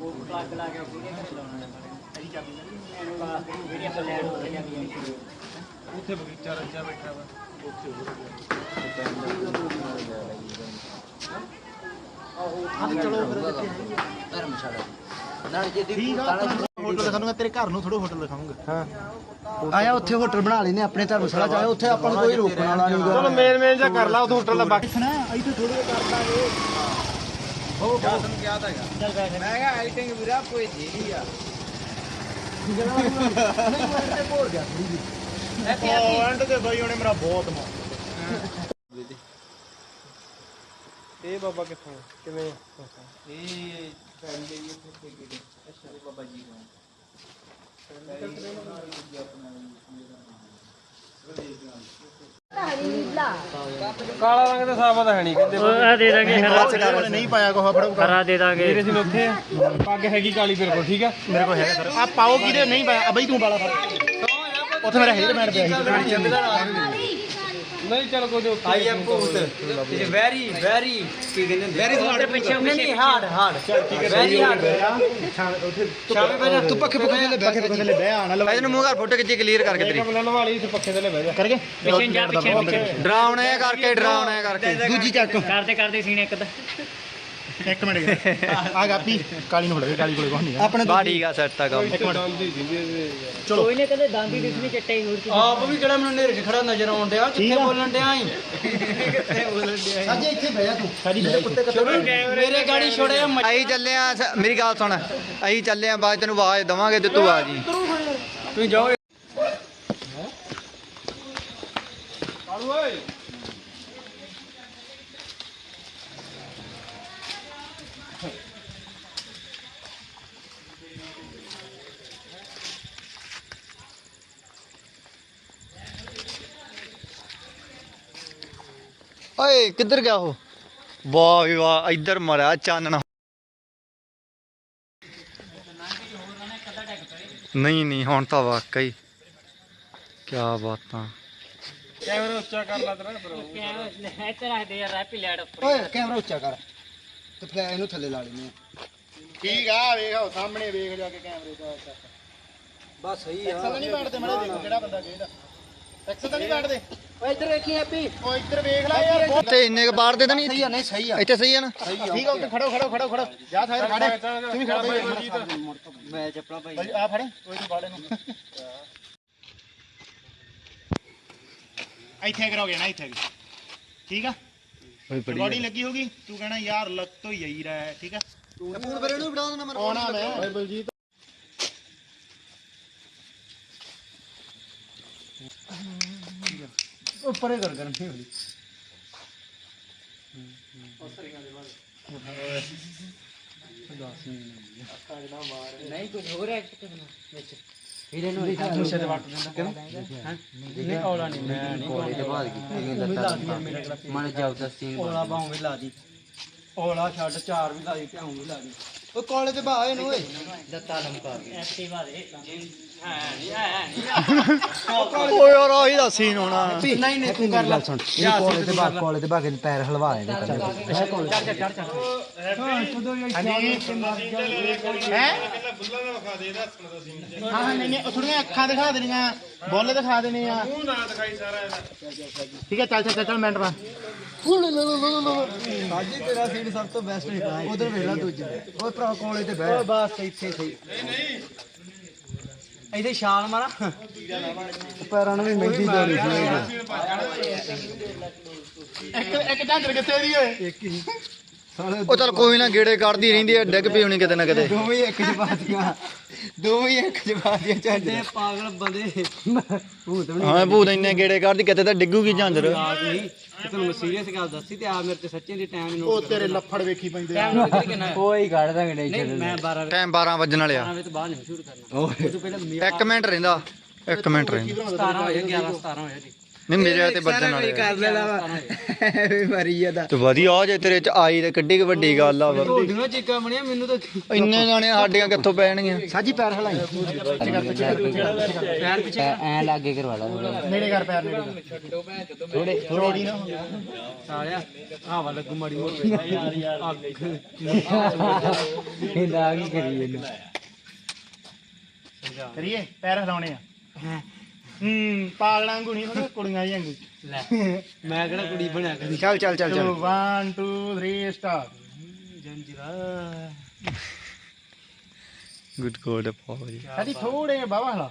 ਉਹ ਪਲੱਗ ਲਾ ਕੇ ਉਹਦੇ ਘਰੇ ਲਾਉਣਾ ਹੈ ਅਜੀ ਚਾਬੀ ਲੱਗੀ ਜਿਹੜੀ ਆਪਾਂ ਲੈਣ ਉੱਤੇ ਜਾ ਕੇ ਉੱਥੇ ਬਗੀਚਾ ਰੱਜਾ ਬੈਠਾ ਵਾ ਧਰਮਸ਼ਾਲਾ ਨਾਲ ਜੇ ਆ ਹੋਟਲ ਦਿਖਾਉਂਗਾ ਤੇਰੇ ਘਰ ਨੂੰ ਥੋੜਾ ਹੋਟਲ ਦਿਖਾਉਂਗਾ। ਹਾਂ। ਆਇਆ ਉੱਥੇ ਹੋਟਲ ਬਣਾ ਲੈਨੇ ਆਪਣੇ ਧਰਮਸ਼ਾਲਾ ਚ ਆਇਆ ਉੱਥੇ ਆਪਾਂ ਨੂੰ ਕੋਈ ਰੋਕਣ ਵਾਲਾ ਨਹੀਂ ਚਲੋ ਮੇਨ ਮੇਨ ਜਾ ਕਰ ਲਾ ਉਥੋਂ ਹੋਟਲ ਦਾ ਬਾਕੀ ਦੇਖਣਾ ਇੱਥੇ ਥੋੜੇ ਜਿਹਾ ਕਰ ਦਾਂਗੇ ਮੈਂ ਕਿਹਾ ਐਡੀਟਿੰਗ ਵੀਰਾ ਕੋਈ ਜੀ ਆ। ਉਹ ਐਂਡ ਤੇ ਬਾਈ ਉਹਨੇ ਮੇਰਾ ਬਹੁਤ ਮਾਰ ਇਹ ਬਾਬਾ ਕਿੱਥੋਂ ਕਿਵੇਂ ਇਹ ਫੈਮਿਲੀ ਵੀ ਉੱਥੇ ਗਏ ਅੱਛਾ ਇਹ ਬਾਬਾ ਜੀ ਕੋਲ ਕਾਲਾ ਰੰਗ ਤਾਂ ਸਾਬਤ ਹੈ ਨਹੀਂ ਕਹਿੰਦੇ ਆ ਦੇ ਦਾਂਗੇ ਹਰਾ। ਨਹੀਂ ਪਾਇਆ ਕੋਹਾ ਫੜੋ ਹਰਾ ਦੇ ਦਾਂਗੇ। ਮੇਰੇ ਸੀ ਉੱਥੇ ਆ ਪੱਗ ਹੈਗੀ ਕਾਲੀ ਮੇਰੇ ਕੋਲ ਠੀਕ ਆ? ਮੇਰੇ ਕੋਲ ਹੈਗਾ ਸਰ। ਆ ਪਾਓ ਕਿਹਦੇ? ਨਹੀਂ ਪਾਇਆ। ਬਈ ਤੂੰ ਵਾਲਾ ਫੜ। ਉੱਥੇ ਮੇਰਾ ਹੈਲਮਟ ਪਿਆ ਸੀ। ਨਹੀਂ ਚਲ ਕੋਈ ਆਈ ਐਮ ਭੂਤ। ਵੈਰੀ ਵੈਰੀ ਕੀ ਕਹਿੰਦੇ ਵੈਰੀ ਹਾਰਡ ਪਿੱਛੇ ਨਹੀਂ ਹਾਰਡ ਹਾਰਡ ਵੈਰੀ ਹਾਰਡ ਸ਼ਾਮੇ ਬੈਠਾ ਤੂੰ ਪੱਖੇ ਪੱਖੇ ਥੱਲੇ ਪੱਖੇ ਪੱਖੇ ਥੱਲੇ ਬਹਿ ਆਣਾ ਲਵਾ ਇਹਨੂੰ ਮੂੰਹ ਕਰ ਫੋਟੋ ਖਿੱਚੀ ਕਲੀਅਰ ਕਰਕੇ ਤੇਰੀ। ਲਵਾਲੀ ਇੱਥੇ ਪੱਖੇ ਥੱਲੇ ਬਹਿ ਜਾ। ਕਰਕੇ? ਪਿੱਛੇ ਜਾ ਪਿੱਛੇ ਡਰਾਉਣੇ ਕਰਕੇ ਡਰਾਉਣੇ ਕਰਕੇ। ਦੂਜੀ ਚੱਕ। ਕਰਦੇ ਕਰਦੇ ਸੀਨੇ ਇੱਕ ਦਾ ਇੱਕ ਮਿੰਟ ਆ ਗਾਪੀ ਕਾਲੀ ਨੂੰ ਫੜ ਕਾਲੀ ਕੋਲੇ ਕੋਈ ਨਹੀਂ ਆਪਣੇ ਬਾ ਠੀਕ ਆ ਸੈੱਟ ਤਾਂ ਕੰਮ। ਚਲੋ। ਕੋਈ ਨੇ ਕਦੇ ਦਾੰਦੀ ਦਿਸਣੀ ਚੱਟੇ ਹੋਰ ਕੀ ਆਪ ਵੀ ਕਿਹੜਾ ਮੈਨੂੰ ਨੇਰੇ 'ਚ ਖੜਾ ਨਜ਼ਰ ਆਉਣ ਡਿਆ ਕਿੱਥੇ ਬੋਲਣ ਡਿਆ ਈ? ਕਿੱਥੇ ਬੋਲਣ ਡਿਆ ਸਾਜੇ ਇੱਥੇ ਬਹਿ ਜਾ ਤੂੰ। ਸਾਡੀ ਮੇਰੇ ਗਾੜੀ ਛੋੜੇ ਆਈ ਚੱਲੇ ਆ ਮੇਰੀ ਗੱਲ ਸੁਣ। ਅਸੀਂ ਚੱਲੇ ਆ ਬਾਅਦ ਤੈਨੂੰ ਆਵਾਜ਼ ਦਵਾਂਗੇ ਤੇ ਤੂੰ ਆ ਜੀ। ਤੂੰ ਜਾਓ ਓਏ। ਕਿੱਧਰ ਗਿਆ ਉਹ? ਵਾਹ ਵੀ ਵਾਹ ਇੱਧਰ ਮਰਿਆ ਚਾਨਣਾ। ਨਹੀਂ ਨਹੀਂ ਹੁਣ ਤਾਂ ਵਾਕਈ। ਕੀ ਬਾਤਾਂ। ਕੈਮਰਾ ਉੱਚਾ ਕਰ ਲਾ ਤੇਰਾ ਪਰ ਇੱਥੇ ਰੱਖ ਦੇ ਯਾਰ ਰੈਪੀ ਲੈਟ ਉੱਪਰ ਓਏ ਕੈਮਰਾ ਉੱਚਾ ਕਰ। ਤੇ ਫਿਰ ਇਹਨੂੰ ਥੱਲੇ ਲਾ ਲੈਨੇ ਠੀਕ ਆ ਵੇਖ ਸਾਹਮਣੇ ਵੇਖ ਜਾ ਕੇ ਕੈਮਰੇ ਦਾ ਬਸ ਸਹੀ ਐਕਸਲ ਤਾਂ ਨਹੀਂ ਬੈਠਦੇ ਮੜੇ ਦੇਖੋ ਕਿਹੜਾ ਬੰਦਾ ਕਿਹਦਾ ਐਕਸਲ ਤਾਂ ਨਹੀਂ ਬੈਠਦੇ। ਓਏ ਇੱਧਰ ਵੇਖੀ ਹੈਪੀ। ਉਹ ਇੱਧਰ ਵੇਖ ਲੈ ਯਾਰ ਬਹੁਤ- ਤੇ ਇੰਨੇ ਕ ਬਾੜ ਦੇ ਤਾਂ ਨਹੀਂ ਸਹੀ ਆ ਨਹੀਂ ਸਹੀ ਆ। ਇੱਥੇ ਸਹੀ ਆ ਨਾ? ਠੀਕ ਆ ਉੱਥੇ ਖੜੋ ਖੜੋ ਖੜੋ ਖੜੋ। ਜਾ ਥਾਇਰ ਖੜੇ। ਤੂੰ ਵੀ ਖੜ ਬਈ ਮੈਂ ਚੱਪਲਾ ਭਾਈ। ਬਈ ਆ ਫੜ। ਕੋਈ ਤੂੰ ਫੜ ਇਹਨੂੰ ਇੱਥੇ ਕਰੋਗੇ ਨਾ ਇੱਥੇ। ਠੀਕ ਆ? ਰਿਕਾਰਡਿੰਗ ਲੱਗੀ ਹੋਗੀ ਤੂੰ ਕਹਿਣਾ ਯਾਰ ਲੱਗ ਤੋਂ ਹੀ ਆਈ ਰਹਾ। ਹੈ ਠੀਕ ਆ? ਫੋਨ ਪਰ ਇਹਨੂੰ ਬਿਠਾ ਦੇਣਾ ਮੈਂ ਆਉਣਾ ਮੈਂ। ਓਏ ਬਲਜੀਤ ਉੱਪਰੇ ਕਰ ਗਰਮੀ ਹੋਈ ਨਹੀਂ ਕੁਝ ਹੋਰ ਐਕਟ ਕਰਨਾ ਵਿੱਚ। ਇਹਦੇ ਨੂੰ ਮੁੱਛੇ ਤੇ ਵੱਟ ਦਿੰਦਾ ਕਿਉਂ? ਨਹੀਂ ਔਲਾ ਨਹੀਂ ਮੈਂ ਨਹੀਂ ਕੋਲੇ ਤੇ ਬਾਅਦ ਕੀਤੀ ਲੱਤਾਂ ਮਨ ਜਾਉ ਤਾਂ ਸਿੰਘ ਔਲਾ ਬਾਹੋਂ ਵੀ ਲਾ ਦੀ। ਔਲਾ ਛੱਡ ਚਾਰ ਵੀ ਲਾ ਦੀ ਧਿਆਉਂ ਵੀ ਲਾ ਦੀ। ਓ ਕੋਲੇ ਤੇ ਬਾਹ ਇਹਨੂੰ ਓਏ। ਲੱਤਾਂ ਲਮਕਾ ਐਕਟਿਵਾ ਦੇ। ਓਏ ਯਾਰ ਆਹੀ ਦਾ ਸੀਨ ਹੋਣਾ। ਨਹੀਂ ਨਹੀਂ ਤੂੰ ਕਰ ਲੈ। ਸੁਣ ਇਹ ਕੋਲੇ ਤੇ ਬਾਹ ਕੋਲੇ ਤੇ ਬਾਹ ਕੇ ਪੈਰ ਹਲਵਾ ਦੇ ਹੈ ਕੋਲੇ। ਚੜ ਚੜ ਚੜ ਹੈ? ਹਾਂ ਹਾਂ ਨਹੀਂ ਨਹੀਂ ਉਹ ਥੋੜੀਆਂ ਅੱਖਾਂ ਦਿਖਾ ਦੇਣੀਆਂ ਬੁੱਲ ਦਿਖਾ ਦੇਣੇ ਆ ਮੂੰਹ ਨਾ ਦਿਖਾਈ ਸਾਰਾ ਇਹਦਾ ਠੀਕ ਹੈ ਚੱਲ ਚੱਲ ਚੱਲ, ਮਿੰਟ ਬਾਅਦ ਸਾਜੀ ਤੇਰਾ ਸੀਨ ਸਭ ਤੋਂ ਬੈਸਟ ਹੈ ਉਧਰ ਵੇਖ ਲੈ ਦੂਜਾ। ਓਏ ਭਰਾ ਕੋਲੇ ਤੇ ਓਏ ਬਸ ਇੱਥੇ ਸਹੀ। ਨਹੀਂ ਨਹੀਂ ਇਹਦੇ ਛਾਲ ਮਾਰਾ। ਪੈਰਾਂ ਨੂੰ ਵੀ ਮਹਿੰਦੀ ਦੋਰੀ ਇੱਕ ਇੱਕ ਢਾਂਦਰ ਕਿੱਥੇ ਦੀ ਓਏ? ਇੱਕ ਹੀ। ਉਹ ਚਲ ਕੋਈ ਨਾ ਗੇੜੇ ਕੱਢਦੀ ਰਹਿੰਦੀ ਹੈ ਡਿੱਗ ਪਈ ਹੋਣੀ ਕਿਤੇ ਨਾ ਕਿਤੇ। ਦੋਵੇਂ ਇੱਕ ਜਮਾਤੀਆਂ ਦੋਵੇਂ ਇੱਕ ਜਮਾਤੀਆਂ ਝਾਂਜਰ। ਪਾਗਲ ਬੰਦੇ। ਭੂਤ ਵੀ ਹਾਂ ਭੂਤ ਇੰਨੇ ਗੇੜੇ ਕੱਢਦੀ ਕਿਤੇ ਤਾਂ ਡਿੱਗੂਗੀ ਝਾਂਜਰ। ਤੈਨੂੰ ਮੈਂ ਸੀਰੀਅਸ ਗੱਲ ਦੱਸੀ ਤੇ ਆ ਮੇਰੇ ਤੇ ਸੱਚੇ ਦੀ ਟਾਈਮ ਨੂੰ ਉਹ ਤੇਰੇ ਲੱਫੜ ਵੇਖੀ ਪੈਂਦੇ ਆ। ਕੋਈ ਕੱਢ ਦਾਂਗੇ ਨਹੀਂ ਮੈਂ 12 ਟਾਈਮ 12 ਵੱਜਣ ਵਾਲਿਆ ਵਜੇ ਤੋਂ ਬਾਅਦ ਨਹੀਂ ਸ਼ੂਟ ਕਰਨਾ। ਉਹ ਤੋਂ ਪਹਿਲਾਂ ਇੱਕ ਮਿੰਟ ਰਹਿੰਦਾ ਇੱਕ ਮਿੰਟ ਰਹਿੰਦਾ। 17 ਹੋਏ 11 17 ਹੋਏ ਜੀ। ਨਹੀਂ ਮੇਰੇ ਤੇ ਵੱਜਣ ਵਾਲੇ ਕਰ ਲੈਣਾ ਵਾ। ਐਵੇਂ ਮਰੀ ਜਾਂਦਾ। ਤੇ ਵਧੀਆ ਜੇ ਤੇਰੇ ਚ ਆਈ ਤੇ ਕਿੱਡੀ ਕੁ ਵੱਡੀ ਗੱਲ ਆ ਵਾ। ਢੋਡੀਆਂ ਚੀਕਾਂ ਬਣੀਆਂ ਮੈਨੂੰ ਤਾਂ ਇੰਨੇ ਜਾਣੇ ਸਾਡੀਆਂ ਕਿੱਥੋਂ ਪੈਣਗੀਆਂ? ਸਾਜੀ ਪੈਰ ਹਲਾਈ। ਪੈਰ ਪਿੱਛੇ ਐ ਲਾਗੇ ਕਰਵਾ ਲਾ ਨੇੜੇ ਕਰ ਪੈਰ ਨੇੜੇ ਥੋੜੇ ਥੋੜੀ ਨਾ ਸਾਲਿਆ ਹਵਾ ਲੱਗੂ ਮਾੜੀ ਮੋਟੀ। ਯਾਰ ਯਾਰ ਇਹਦਾ ਕੀ ਕਰੀ ਇਹਨੂੰ। ਕਰੀਏ ਪੈਰ ਹਿਲਾਉਣੇ ਆ। ਹੂੰ ਪਾਗਲਾਂ ਵਾਂਗੂ ਨਹੀਂ ਥੋੜਾ ਕੁੜੀਆਂ ਜਿਹੀਆਂ ਵਾਂਗੂ ਲੈ। ਮੈਂ ਕਿਹੜਾ ਕੁੜੀ ਬਣਿਆ ਕਦੀ ਚੱਲ ਚੱਲ ਚੱਲ ਚੱਲ। 1 2 3 ਸਟਾਰਟ ਜੰਜੀਰਾ ਗੁੱਡ ਗੋਡ ਪਾਵਰ ਸਾਡੀ ਥੋੜੇ ਬਾਵਾ ਹਲਾ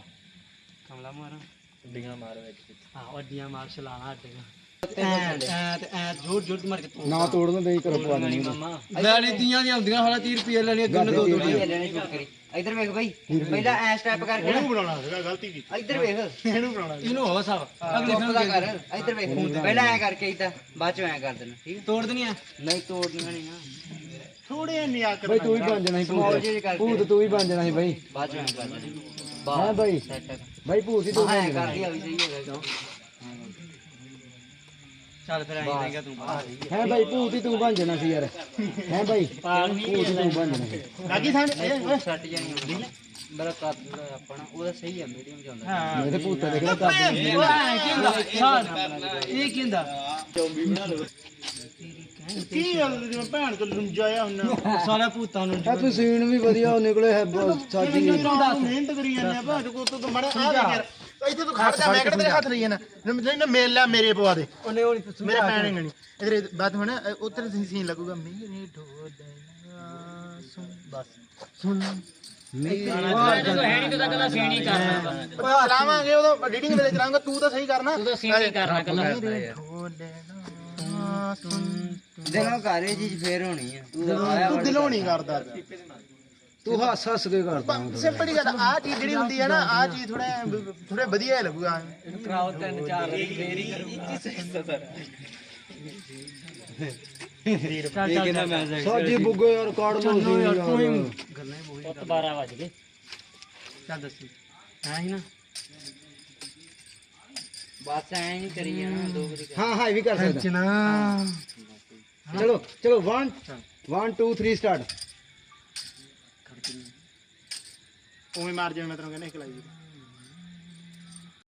ਕਮਲਾ ਮਾਰਾਂ। ਅੱਡੀਆਂ ਮਾਰ ਵਿੱਚ। ਹਾਂ ਅੱਡੀਆਂ ਮਾਰ ਛਲਾਣਾ ਅੱਡੀਆਂ ਐ ਤੇ ਐ ਜੋਰ ਜੋਰ ਮਾਰ ਕੇ ਤੋੜ। ਨਾ ਤੋੜ ਦਿੰਦੇ ਹੀ ਕਰੋ ਦੇਣੀ ਲੈਣੀ ਦੀਆਂ ਦੀਆਂ ਹੁੰਦੀਆਂ ਹਾਲਾ 30 ਰੁਪਏ ਲੈਣੀਆਂ ਕਿੰਨੇ ਦੋ ਦੋ ਲੈਣੇ ਸ਼ੁਰੂ ਕਰੀ। ਇੱਧਰ ਵੇਖ ਬਾਈ ਪਹਿਲਾਂ ਐ ਸਟੈਪ ਕਰਕੇ ਇਹਨੂੰ ਬਣਾਉਣਾ ਸੀਗਾ ਗਲਤੀ ਕੀਤੀ। ਇੱਧਰ ਵੇਖ। ਇਹਨੂੰ ਬਣਾਉਣਾ ਇਹਨੂੰ ਹੋ ਸਭ ਅਗਲੇ ਚੁੱਪ ਦਾ ਕਰ। ਇੱਧਰ ਵੇਖ। ਪਹਿਲਾਂ ਐ ਕਰਕੇ ਇਦਾਂ ਬਾਅਦ ਚ ਐ ਕਰ ਦੇਣਾ ਠੀਕ ਤੋੜ ਦੇਣੀਆਂ ਹੈ ਨਹੀਂ ਤੋੜਨੀਆਂ ਨਹੀਂ ਨਾ। ਥੋੜੇ ਨਿਆ ਕਰ ਬਈ ਤੂੰ ਹੀ ਬਣ ਜਾਣਾ ਸੀ ਕਰਕੇ। ਤੂੰ ਹੀ ਬਣ ਜਾਣਾ ਸੀ ਬਈ। ਬਾਅਦ ਚ ਐ ਕਰ ਦੇਣਾ। ਹਾਂ ਬਾਈ। ਸੈੱਟ ਬਈ ਭੂਤ ਹੀ ਤੂੰ ਐ ਕਰਦੀ ਆ ਵੀ ਸਹੀ ਹੈਗਾ ਚੱਲ ਫਿਰ ਆਈ ਦੇਗਾ ਤੂੰ ਹੈ ਬਾਈ ਭੂਤ ਹੀ ਤੂੰ ਬਣ ਜਾਣਾ ਸੀ ਯਾਰ। ਹੈ ਬਾਈ ਭੂਤ ਹੀ ਤੂੰ ਬਣ ਜਾਣਾ ਸੀ। ਲੱਗੀ ਸਾਂ ਇਹ ਓਏ ਸੱਟ ਜਾਣੀ ਹੁੰਦੀ ਮੇਰਾ ਕੱਦ ਆਪਣਾ ਉਹਦਾ ਸਹੀ ਆ ਮੀਡੀਅਮ ਚ ਹੁੰਦਾ। ਹਾਂ। ਮੇਰੇ ਭੂਤ ਦੇਖ ਲੈ ਕਰ ਇਹ ਕਿੰਦਾ ਕੀ ਗੱਲ ਜਿਵੇਂ ਭੈਣ ਤੋਂ ਲੁੰਜਾਇਆ ਹੁੰਨਾ ਸਾਰਾ ਭੂਤਾਂ ਨੂੰ ਤੂੰ ਸੀਨ ਵੀ ਵਧੀਆ ਉਹ ਨਿਕਲੇ ਹੈ ਸਾਡੀ ਮਿਹਨਤ ਕਰੀ ਜਾਂਦੇ ਆ ਭਾਂ ਕੋ ਤੂੰ ਮੜਾ ਆ ਯਾਰ। ਇੱਥੇ ਤੂੰ ਖੜ ਜਾ ਮੈਂ ਕਿਹੜਾ ਤੇਰੇ ਹੱਥ ਲਈ ਜਾਣਾ? ਨਹੀਂ ਨਾ ਮੇਲ ਲੈ ਮੇਰੇ ਪਵਾ ਦੇ। ਉਹਨੇ ਹੁਣ ਮੇਰੇ ਪੈਣੇ ਗਣੀ ਇਧਰ ਬਾਤ ਹੋਣਾ ਉੱਧਰ ਸੀਨ ਲੱਗੂਗਾ। ਮੇਰੇ ਢੋਲ ਸੁਣ ਬਸ। ਸੁਣ। ਚਲਾਵਾਂਗੇ ਉਦੋਂ ਐਡੀਟਿੰਗ ਵੇਲੇ ਚਲਾਵਾਂਗਾ ਤੂੰ ਤਾਂ ਸਹੀ ਕਰਨਾ। ਤੂੰ ਤਾਂ ਸੀਨ ਕਰਨਾ ਕੱਲਾ ਦਿਲੋਂ ਕਰ ਇਹ ਚੀਜ਼ ਫੇਰ ਹੋਣੀ ਆ। ਤੂੰ ਦਿਲੋਂ ਨਹੀਂ ਕਰਦਾ। ਤੂੰ ਹੱਸ ਹੱਸ ਕੇ ਕਰਦਾ ਸਿੰਪਲ ਹੀ ਗੱਲ ਆ ਚੀਜ਼ ਜਿਹੜੀ ਹੁੰਦੀ ਹੈ ਨਾ ਆ? ਚੀਜ਼ ਥੋੜਾ ਥੋੜਾ ਵਧੀਆ ਲੱਗੂਗਾ। ਕਰਾਓ ਤਿੰਨ ਚਾਰ ਹੀ ਕਰੂੰਗਾ। ਇਹ ਕਿਹਦਾ ਮੈਸੇਜ ਸਾਜੀ ਬੁੱਗੇ ਯਾਰ ਕਾੜ ਲੋ ਯਾਰ ਤੂੰ ਹੀ ਗੱਲਾਂ ਹੀ ਬੋਲੀ 12 ਵਜ ਗਏ। ਚੱਲ ਦੱਸੀ। ਹੈ ਹੀ ਨਾ। ਬਸ ਐ ਨਹੀਂ ਕਰੀ ਜਾਣਾ ਦੋ ਵਾਰੀ ਕਰ। ਹਾਂ ਹਾਂ ਇਹ ਵੀ ਕਰ ਸਕਦਾ। ਚਲੋ ਚਲੋ 1 1 2 3 ਸਟਾਰਟ ਉਵੇਂ ਮਾਰ ਜਿਵੇਂ ਮੈਂ ਤੈਨੂੰ ਕਹਿੰਦਾ ਇੱਕ ਲਾਈ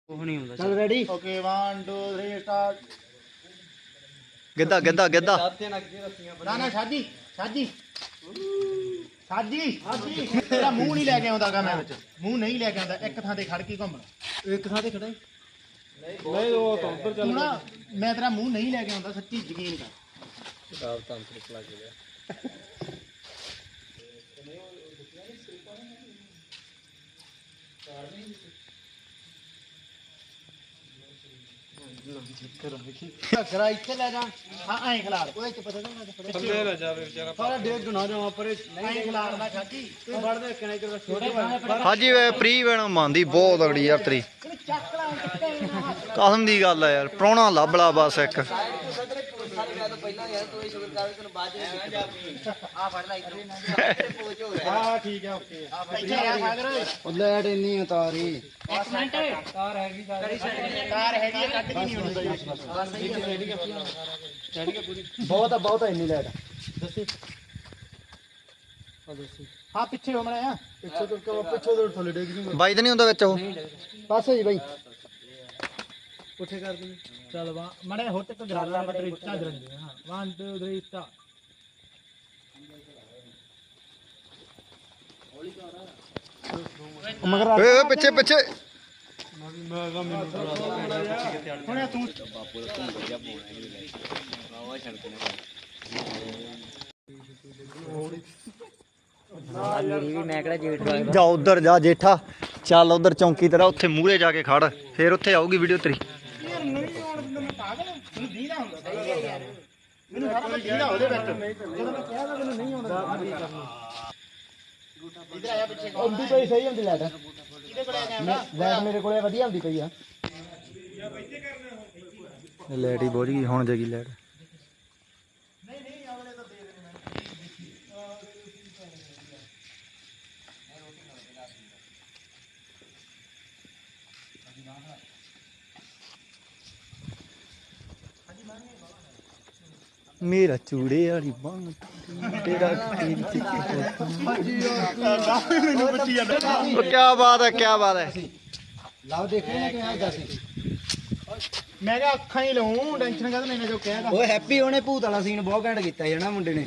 ਉਹ ਨਹੀਂ ਹੁੰਦਾ ਚੱਲ ਰੈਡੀ ਓਕੇ 1 2 3 ਸਟਾਰਟ ਗਿੱਧਾ ਗਿੱਧਾ ਗਿੱਧਾ। ਨਾ ਨਾ ਸਾਜੀ ਸਾਜੀ। ਸਾਜੀ ਸਾਜੀ। ਤੇਰਾ ਮੂੰਹ ਨਹੀਂ ਲੈ ਕੇ ਆਉਂਦਾਗਾ ਮੈਂ ਵਿੱਚ। ਮੂੰਹ ਨਹੀਂ ਲੈ ਕੇ ਆਉਂਦਾ ਇੱਕ ਥਾਂ ਤੇ ਖੜ ਕੇ ਘੁੰਮਣਾ ਇੱਕ ਥਾਂ ਤੇ ਖੜਾ ਨਹੀਂ ਉਹ ਤਾਂ ਉੱਧਰ ਤੂੰ ਨਾ ਮੈਂ ਤੇਰਾ ਮੂੰਹ ਨਹੀਂ ਲੈ ਕੇ ਆਉਂਦਾ ਸੱਚੀ ਯਕੀਨ ਕਰ। ਕਰਾ ਇੱਥੇ ਲੈ ਜਾ। ਹਾਂ ਐਂ ਖਿਲਾਰ ਉਹਦੇ ਚ ਪਤਾ ਨਹੀਂ ਥੱਲੇ ਨਾ ਜਾਵੇ ਵਿਚਾਰਾ ਸਾਰਾ ਡੇਗ ਨਾ ਜਾਵਾਂ ਪਰੇ ਐਂ ਖਿਲਾਰ ਨਾ ਛਾਜੀ ਤੂੰ ਫੜ ਦੇ ਕਿਨੇ ਕਿ ਛੋਟੇ ਹਾਜੀ ਵੇ ਪ੍ਰੀ ਵੇਣਾ ਮੰਨਦੀ ਬਹੁਤ ਅਗੜੀ ਯਾਰ ਤੇਰੀ ਕਸਮ ਦੀ ਗੱਲ ਆ ਯਾਰ ਪ੍ਰਾਹੁਣਾ ਲੱਭ ਲਾ ਬਸ ਇੱਕ। ਆ ਫੜ ਲੈ ਇੱਧਰ। ਪੋਚ ਹੋ ਹਾਂ ਠੀਕ ਹੈ ਓਕੇ। ਇੱਥੇ ਆ ਸਾਗਰ। ਉਹ ਲੈਟ ਇੰਨੀ ਉਤਾਰੀ ਕਾਰ ਹੈਗੀ ਹੈ ਕੱਢ ਕੇ ਨਹੀਂ ਹੋਣੀ ਬਹੁਤ ਆ ਬਹੁਤ ਆ ਇੰਨੀ ਲੈਟ। ਹਾਂ ਪਿੱਛੇ ਹੋ ਮੜਾ ਪਿੱਛੇ ਤੋਂ ਪਿੱਛੇ ਤੋਂ ਥੱਲੇ ਡੇਗ ਜੂਗਾ। ਬਾਈ ਤਾਂ ਨਹੀਂ ਹੁੰਦਾ ਵਿੱਚ ਉਹ। ਪਾਸੇ ਜੀ ਬਾਈ। ਪੁੱਠੇ ਕਰ ਦੇ ਚੱਲ ਵਾ। ਮੜੇ ਹੋ ਤੱਕ ਗਰਾਲਾ ਬਟਰੀ ਚਾਦਰ ਦੇ ਹਾਂ। 1 2 3 ਸਟਾਰਟ ਓਏ ਓਏ ਪਿੱਛੇ ਪਿੱਛੇ। ਹੁਣ ਤੂੰ ਮੇਰੀ ਵੀ ਮੈਂ ਕਿਹੜਾ ਜੇਠ ਜਾ ਉਧਰ ਜਾ ਜੇਠਾ। ਚੱਲ ਉਧਰ ਚੌਂਕੀ ਤੇਰਾ ਉੱਥੇ ਮੂਹਰੇ ਜਾ ਕੇ ਖੜ। ਫੇਰ ਉੱਥੇ ਆਊਗੀ ਵੀਡੀਓ ਤੇਰੀ। ਯਾਰ ਨਹੀਂ ਆਉਣ ਦਿੰਦਾ ਮੈਂ ਪਾਗਲ ਮੈਨੂੰ ਦੀਦਾ ਹੁੰਦਾ ਸਹੀ ਹੈ ਯਾਰ ਮੈਨੂੰ ਸਾਰਾ ਕੁਝ ਦੀਦਾ ਉਹਦੇ ਵਿੱਚ ਜਦੋਂ ਮੈਂ ਕਿਹਾ ਤਾਂ ਮੈਨੂੰ ਨਹੀਂ ਆਉਂਦਾ। ਇਧਰ ਆਇਆ ਪਿੱਛੇ ਪਈ ਸਹੀ ਹੁੰਦੀ ਲੈਟ ਕੋਲ ਲੈਟ ਮੇਰੇ ਕੋਲੇ ਵਧੀਆ ਹੁੰਦੀ ਪਈ ਆ। ਲੈਟ ਹੀ ਬੋਝ ਗਈ ਹੁਣ ਜਗੀ ਲੈਟ ਮੇਰਾ ਚੂੜੇ ਵਾਲੀ ਬਾਂਹ ਤੇਰਾ ਤੇਰੀ ਚਿੱਕੀ ਮੈਨੂੰ ਪੁੱਛੀ ਜਾਂਦਾ ਉਹ ਕੀ ਬਾਤ ਹੈ ਕੀ ਬਾਤ ਹੈ। ਲਵ ਦੇਖ ਰਿਹਾ ਕਿ ਆਇਆ ਸੀ। ਮੈਂ ਕਿਹਾ ਅੱਖਾਂ ਹੀ ਲਾਉਂ ਟੈਨਸ਼ਨ ਕਾਹਦਾ ਲੈਣਾ ਜੋ ਕਹਿਆ ਓਏ ਹੈਪੀ ਉਹਨੇ ਭੂਤ ਵਾਲਾ ਸੀਨ ਬਹੁਤ ਘੈਂਟ ਕੀਤਾ ਸੀ ਨਾ ਮੁੰਡੇ ਨੇ?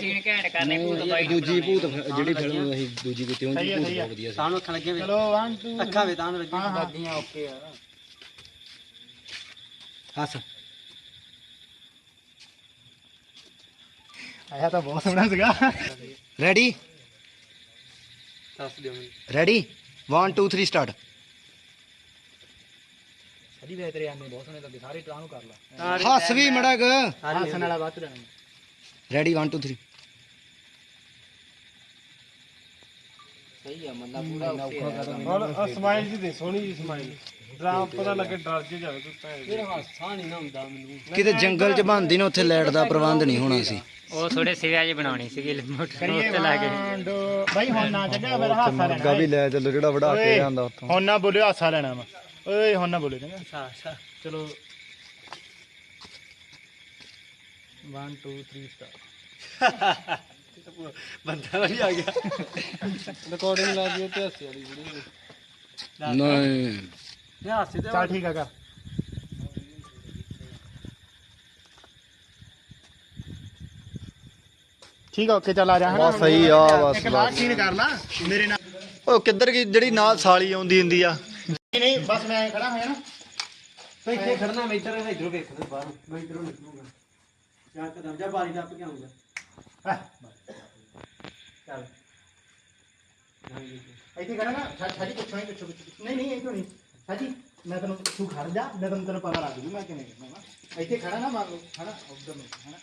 ਸੀਨ ਘੈਂਟ ਕਰਨੇ ਭੂਤ ਬਾਈ ਦੂਜੀ ਭੂਤ ਜਿਹੜੀ ਫਿਲਮ ਅਸੀਂ ਦੂਜੀ ਕੀਤੀ ਉਹ। ਬਹੁਤ ਵਧੀਆ ਸੀ। ਸਾਨੂੰ ਅੱਖਾਂ ਲੱਗੀਆਂ ਵੇ ਚਲੋ 1 2 ਅੱਖਾਂ ਵੇ ਤਾਂ ਲੱਗੀਆਂ ਹਾਂ, ਹਾਂ। ਲੱਗੀਆਂ ਓਕੇ ਆ। ਹੱਸ। ਆਇਆ ਤਾਂ ਬਹੁਤ ਸੋਹਣਾ ਸੀਗਾ। ਰੈਡੀ ਦੱਸ ਦਿਓ ਮੈਨੂੰ। ਰੈਡੀ 1 2 3 ਸਟਾਰਟ ਸਦੀ ਵੇ ਤੇਰੇ ਆਨੇ ਬਹੁਤ ਸੋਹਣੇ ਲੱਗੇ ਸਾਰੇ ਟਰਾਂ ਨੂੰ ਕਰ ਲਾ। ਹੱਸ ਵੀ ਮੜਾ ਕ। ਹੱਸਣ ਵਾਲਾ ਬਾਤ ਲੈਣਾ ਰੈਡੀ 1 2 3 ਸਹੀ ਆ ਮਤਲਬ ਪੂਰਾ ਓਕੇ ਹੁਣ ਸਮਾਈਲ ਜੀ ਦੇ ਸੋਹਣੀ ਜੀ ਸਮਾਈਲ ਡਰਾ ਪਤਾ ਲੱਗੇ ਡਰ ਜੇ ਜਾਵੇ ਕੋਈ ਭੈਣ ਫਿਰ ਹਾਸਾ ਨਹੀਂ ਨਾ ਹੁੰਦਾ ਮੈਨੂੰ। ਕਿਤੇ ਜੰਗਲ 'ਚ ਬੰਦੀ ਨਾ ਉੱਥੇ ਲਾਈਟ ਦਾ ਪ੍ਰਬੰਧ ਨਹੀਂ ਹੋਣਾ ਸੀ। ਉਹ ਥੋੜੇ ਸਿਵਿਆ ਜੀ ਬਣਾਉਣੀ ਸੀਗੀ ਮੋਟਰ ਉੱਤੇ ਲਾ ਕੇ। ਬਾਈ ਹੁਣ ਨਾ ਚੱਲਿਆ ਫਿਰ ਹਾਸਾ ਲੈਣਾ। ਵੀ ਲੈ ਚੱਲੋ ਜਿਹੜਾ ਵੜਾ ਕੇ ਆਂਦਾ ਉੱਥੋਂ। ਹੁਣ ਨਾ ਬੋਲਿਓ ਹਾਸਾ ਲੈਣਾ ਵਾ। ਓਏ ਹੁਣ ਨਾ ਬੋਲਿਓ ਚੰਗਾ। ਹਾਸਾ ਚਲੋ। 1 2 3 ਸਟਾਰਟ ਬੰਦਾ ਵਾਲੀ ਆ ਗਿਆ। ਰਿਕਾਰਡਿੰਗ ਲਾ ਦਿਓ ਤੇ ਹੱਸੇ ਵਾਲੀ ਵੀਡੀਓ ਨਹੀਂ। ਇਹ ਤੇ ਚੱਲ ਠੀਕ ਆ ਕਰ। ਠੀਕ ਆ ਓਕੇ ਚੱਲ ਆ ਜਾ ਹਨਾ? ਬਸ ਸਹੀ ਆ ਬਸ ਇੱਕ ਲਾਸਟ ਸੀਨ ਕਰ ਲਾ ਮੇਰੇ ਨਾਲ। ਉਹ ਕਿੱਧਰ ਗਈ? ਜਿਹੜੀ ਨਾਲ ਸਾਲੀ ਆਉਂਦੀ ਹੁੰਦੀ ਆ। ਨਹੀਂ ਨਹੀਂ ਬਸ ਮੈਂ ਖੜਾ ਹੋਇਆ ਨਾ। ਫੇ ਇੱਥੇ ਖੜਨਾ ਮੈਂ ਇੱਧਰ ਇਧਰੋਂ ਵੇਖਦਾ ਬਾਹਰ। ਮੈਂ ਇਧਰੋਂ ਨਿਕਲੂਗਾ। ਜਾ ਕਦਮ ਜਾ ਬਾਰੀ ਟੱਪ ਕੇ ਆਉਂਗਾ। ਚੱਲ। ਇੱਥੇ ਖੜਾ ਨਾ ਛਾ- ਛਾਜੀ ਪਿੱਛੋਂ ਹੀ ਪਿੱਛੋਂ। ਨਹੀਂ ਨਹੀਂ ਇੱਥੋਂ ਨਹੀਂ। ਛਾਜੀ ਮੈਂ ਤੈਨੂੰ ਤੂੰ ਖੜ ਜਾ ਮੈਂ ਤੈਨੂੰ ਤੈਨੂੰ ਪਤਾ ਲੱਗ ਜੂ ਮੈਂ ਕਿਵੇਂ ਕਰਨਾ ਵਾ। ਇੱਥੇ ਖੜਾ ਨਾ ਲਓ ਹਨਾ ਉਧਰ ਨੂੰ ਹਨਾ?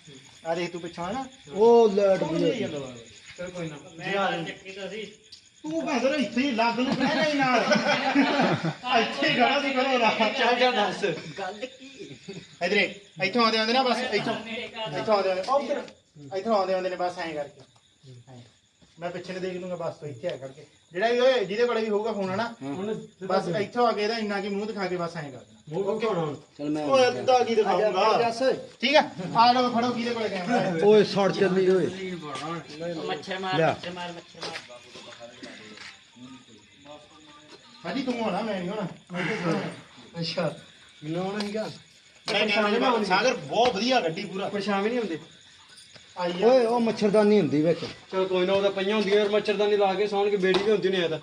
ਆ ਦੇਖ ਤੂੰ ਪਿੱਛੋਂ ਹੈ ਨਾ ਉਹ ਲਾਈਟ ਚਲ ਕੋਈ ਨਾ। ਤੂੰ ਭੈਂਦਰ ਇੱਥੇ ਹੀ ਲੱਗ ਨੂੰ ਕਹਿ ਨਹੀਂ ਨਾਲ। ਆ ਇੱਥੇ ਹੀ ਖੜਾ ਸੀ ਕਰੋ ਨਾ ਚੱਲ ਜਾ ਦੱਸ। ਇਧਰੇ ਇੱਥੋਂ ਆਉਂਦੇ ਆਉਂਦੇ ਨਾ ਬਸ ਇੱਥੋਂ। ਇੱਥੋਂ ਆਉਂਦੇ ਆਉਂਦੇ ਉੱਧਰ। ਇੱਥੋਂ ਆਉਂਦੇ ਆਉਂਦੇ ਨੇ ਬਸ ਐਂ ਕਰਕੇ। ਐਂ। ਮੈਂ ਪਿੱਛੇ ਨੂੰ ਦੇਖ ਲੂੰਗਾ ਬਸ ਤੂੰ ਇੱਥੇ ਆ ਕਰਕੇ ਜਿਹੜਾ ਵੀ ਓਏ ਜਿਹਦੇ ਕੋਲੇ ਵੀ ਹੋਊਗਾ ਫੋਨ ਹਨਾ? ਹੁਣ ਬਸ ਇੱਥੋਂ ਆ ਕੇ ਇਹਦਾ ਇੰਨਾ ਕੀ ਮੂੰਹ ਦਿਖਾ ਕੇ ਬਸ ਐਂ ਕਰ। ਦੇਣਾ ਮੂੰਹ ਕਿਉਂ ਹੋਣਾ ਹੁਣ? ਚਲ ਮੈਂ ਓਏ ਅੱਧਾ ਕੀ ਦਿਖਾਉਂਗਾ ਠੀਕ ਆ? ਆ ਲਓ ਫੜੋ ਕਿਹਦੇ ਕੋਲੇ ਕੈਮਰਾ ਹੈ ਓਏ ਸੜ ਚੱਲੀ ਓਏ। ਮੱਛਰ ਮਾਰ। ਮੱਛਰ ਮਾਰ ਮੱਛਰ ਮਾਰ। ਹਾਂਜੀ ਤੂੰ ਹੋਣਾ ਮੈਂ ਨਹੀਂ ਹੋਣਾ ਹੋਣਾ। ਅੱਛਾ। ਮੈਨੂੰ ਆਉਣਾ ਸੀਗਾ। ਮੈਂ ਕਹਿੰਦਾ ਸਾਗਰ ਬਹੁਤ ਵਧੀਆ ਗੱਡੀ ਪੂਰਾ। ਪਰੇਸ਼ਾਨ ਵੀ ਨਹੀਂ ਹੁੰਦੇ। ਆਈ ਓਏ ਉਹ ਮੱਛਰਦਾਨੀ ਹੁੰਦੀ ਵਿੱਚ। ਚਲ ਕੋਈ ਨਾ ਉਹਦਾ ਪਈਆਂ ਹੁੰਦੀਆਂ ਯਾਰ ਮੱਛਰਦਾਨੀ ਲਾ ਕੇ ਸੌਣ ਕੇ ਬੇੜੀ ਵੀ ਹੁੰਦੀ ਨਹੀਂ ਆਦਾ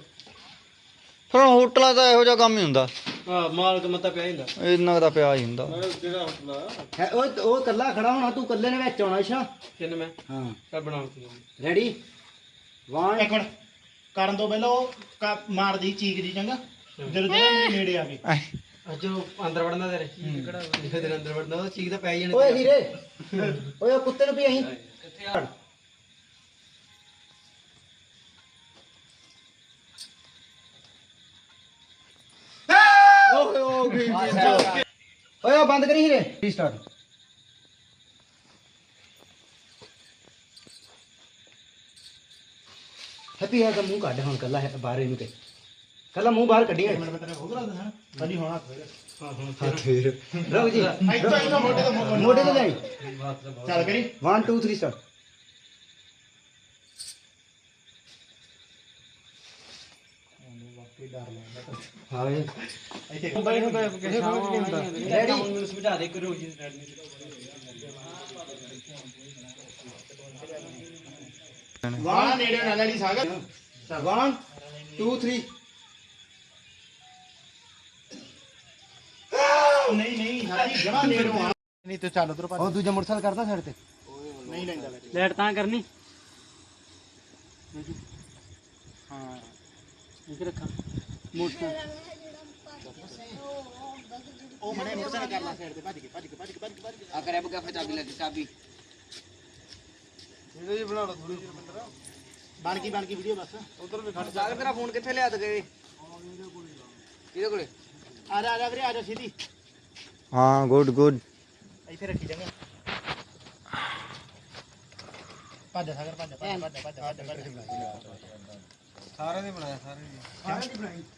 ਫਿਰ ਹੁਣ ਹੋਟਲਾਂ ਦਾ ਇਹੋ ਜਿਹਾ ਕੰਮ ਹੀ ਹੁੰਦਾ। ਹਾਂ ਮਾਲਕ ਮਤਾ ਪਿਆ ਹੀ ਹੁੰਦਾ। ਇੰਨਾ ਦਾ ਪਿਆ ਹੀ ਹੁੰਦਾ। ਹੈ ਓਏ ਉਹ ਕੱਲਾ ਖੜਾ ਹੋਣਾ ਤੂੰ ਕੱਲੇ ਨੇ ਵਿੱਚ ਆਉਣਾ ਅੱਛਾ? ਕਿੰਨ ਮੈਂ? ਹਾਂ। ਚੱਲ ਬਣਾਉਂ ਤੂੰ ਰੈਡੀ 1 ਇੱਕ ਮਿੰਟ। ਕਰਨ ਤੋਂ ਪਹਿਲਾਂ ਉਹ ਕ- ਮਾਰਦੀ ਚੀਕ ਦੀ ਚੰਗਾ ਜਦੋਂ ਮੇਰੇ ਨੇੜੇ ਆ ਗਏ ਅੱਜ ਉਹ ਅੰਦਰ ਵੜਨਾ ਤੇਰੇ। ਕਿਹੜਾ ਅੰਦਰ ਵੜਨਾ? ਉਹ ਚੀਕ ਤਾਂ ਪੈ ਹੀ ਜਾਣੀ ਓਏ ਹੀਰੇ। ਓਏ ਉਹ ਕੁੱਤੇ ਨੂੰ ਵੀ ਅਹੀਂ ਓਏ ਉਹ ਬੰਦ ਕਰੀ ਹੀਰੇ ਰੀਸਟਾਰਟ ਹੈਪੀ ਹੈ ਤਾਂ ਮੂੰਹ ਕੱਢ ਹੁਣ ਕੱਲਾ ਹੈ ਬਾਹਰ ਇਹਨੂੰ ਤੇ। ਕੱਲਾ ਮੂੰਹ ਬਾਹਰ ਕੱਢੀ ਮਿੰਟ ਮੈਂ ਤੇਰੇ ਹੋਰ ਦੱਸ ਹਾਂ ਕਦੀ ਹੋਣਾ ਫੇਰ। ਹੱਥ ਫੇਰ। ਰੁਕ ਜੀ। ਇੱਥੋਂ ਇੱਥੋਂ ਮੋਢੇ ਤੋਂ ਮੋਢੇ ਮੋਢੇ ਤੇ ਜਾਈ ਚੱਲ ਕਰੀ। 1 2 3 ਸਟਾਰਟ ਹਾਂ ਵੇ ਇੱਥੇ ਬਾਈ ਨੂੰ ਤਾਂ ਕਿਸੇ ਨੂੰ ਨਹੀਂ ਹੁੰਦਾ। ਰੈਡੀ ਮੈਨੂੰ ਸਮਝਾ ਦੇ ਕਰੋ ਜੀ ਰੈਡੀ ਵਾਹ ਨੇੜੇ ਨਾਲ ਵਾਲੀ ਸਾਗਰ। 1 2 3 ਨਹੀਂ ਨਹੀਂ ਸਾਡੀ ਜਮਾ ਨੇੜੇ ਆ। ਨਹੀਂ ਤੂੰ ਚੱਲ ਉਧਰ ਭੱਜ। ਉਹ ਦੂਜਾ ਮੋਟਰਸਾਈਕਲ ਕਰਦਾ ਸਾਈਡ ਤੇ। ਨਹੀਂ ਲੈਂਦਾ ਲੈਟ ਤਾਂ ਕਰਨੀ। ਹਾਂ। ਇਹ ਰੱਖਾਂ। ਮੋਟਰ ਉਹ ਮੜੇ ਮੋਟਰਸਾਈਕਲ ਕਰ ਲਾ ਸਾਈਡ ਤੇ ਭੱਜ ਕੇ ਭੱਜ ਕੇ ਭੱਜ ਕੇ ਭੱਜ ਕੇ ਭੱਜ ਕੇ ਆ ਕਰੇ ਬਗਾ ਚਾਬੀ ਲੱਗੀ ਚਾਬੀ ਇਹਦੇ ਜੀ ਬਣਾ ਲਓ ਥੋੜੀ ਜਿਹੀ ਮਿੱਤਰਾ ਬਣ ਗਈ ਬਣ ਗਈ ਵੀਡੀਓ ਬਸ ਉਧਰ ਵੀ ਖੜ ਸਾਗਰ ਤੇਰਾ ਫੋਨ ਕਿੱਥੇ ਲਿਆ ਦਗੇ ਕਿਹਦੇ ਕੋਲੇ ਆ ਜਾ ਆ ਜਾ ਵੀਰੇ ਆ ਜਾ ਸਿੱਧੀ ਹਾਂ ਗੁੱਡ ਗੁੱਡ ਇੱਥੇ ਰੱਖੀ ਜਾਂਗੇ ਭੱਜ ਸਾਗਰ ਭੱਜ ਭੱਜ ਭੱਜ ਭੱਜ ਭੱਜ ਭੱਜ ਸਾਰਿਆਂ ਨੇ ਬਣਾਇਆ ਸਾਰਿਆਂ ਨੇ ਉਹ ਸਾਈਡ ਤੇ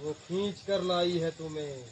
वो खींच कर लाई है तुम्हें